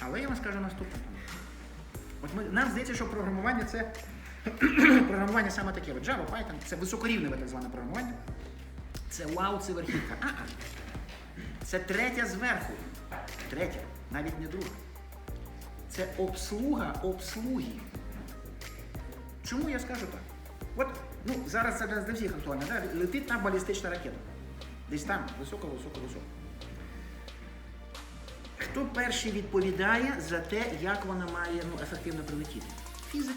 Але я вам скажу наступне. От ми, нам здається, що програмування це програмування саме таке. От Java, Python, це високорівневе так зване програмування. Це вау, це верхівка. А-а. Це третя зверху. Третя, навіть не друга. Це обслуга обслуги. Чому я скажу так? От, ну, зараз це для всіх актуально, да? летить там балістична ракета. Десь там, високо, високо, високо. Хто перший відповідає за те, як вона має ну, ефективно прилетіти? Фізик.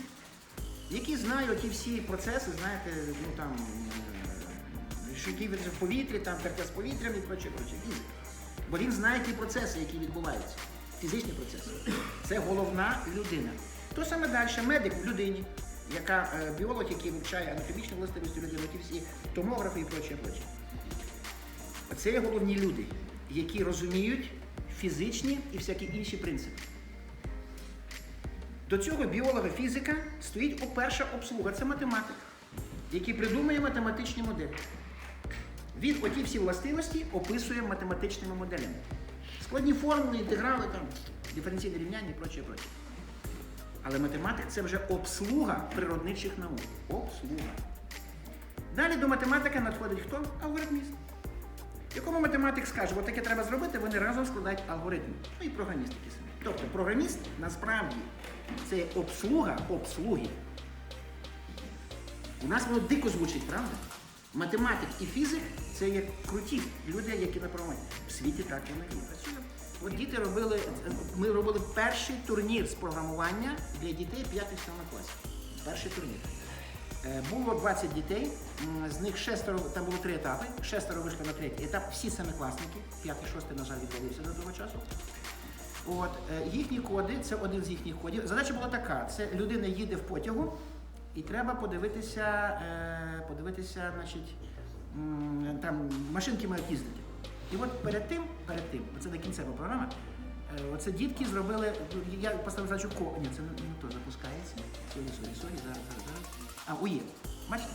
Які знають оті всі процеси, знаєте, ну там, е, що які в повітрі, там терпе з повітрям і проче, проче. Фізик. Бо він знає ті процеси, які відбуваються. Фізичні процеси. Це головна людина. То саме далі, медик в людині, яка е, біолог, який вивчає анатомічні властивості людини, ті всі томографи і проче, проче. Це є головні люди, які розуміють фізичні і всякі інші принципи. До цього біолога фізика стоїть перша обслуга, це математик, який придумує математичні моделі. Він оті всі властивості описує математичними моделями. Складні формули, інтеграли, там, диференційні рівняння і прочее, прочее. Але математик це вже обслуга природничих наук. Обслуга. Далі до математика надходить хто? Алгоритміст. Якому математик скаже, от таке треба зробити, вони разом складають алгоритм. Ну і програміст такі самі. Тобто програміст насправді це обслуга обслуги. У нас воно дико звучить, правда? Математик і фізик це є круті люди, які на програмуванні. В світі так воно і працює. От діти робили, ми робили перший турнір з програмування для дітей 5-7 класів. Перший турнір. Е, Було 20 дітей, з них шестеро, там було три етапи, шестеро вийшли на третій етап, всі семикласники, п'ятий, шостий, на жаль, відвалився до того часу. От, е, їхні коди, це один з їхніх кодів. Задача була така: це людина їде в потягу, і треба подивитися, е, подивитися, значить, там машинки мають їздити. І от перед тим, перед тим, це не кінцева програма, оце дітки зробили, я поставив задачу ко. Ні, це не, то запускається. Сорі, сорі, сорі, зараз, зараз, зараз. А, ує. Бачите?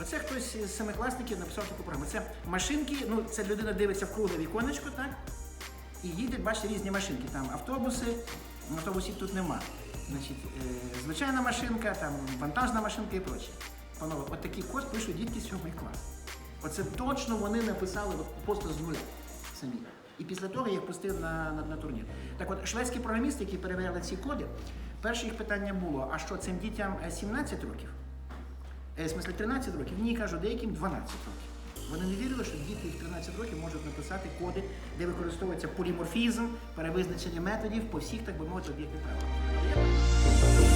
Оце хтось з семикласників написав таку програму. Це машинки, ну це людина дивиться в кругле віконечко, так? І їде, бачите, різні машинки. Там автобуси, автобусів тут нема. Значить, е, звичайна машинка, там вантажна машинка і проче. Панове, от код пишуть дітки з 7 клас. Оце точно вони написали просто з нуля самі. І після того їх пустив на, на, на турнір. Так от, шведські програмісти, які перевіряли ці коди, перше їх питання було: а що цим дітям е, 17 років? Е, В смислі 13 років? Ні, кажу, деяким 12 років. Вони не вірили, що діти в 13 років можуть написати коди, де використовується поліморфізм, перевизначення методів по всіх, так би мовити, об'єктних правилах.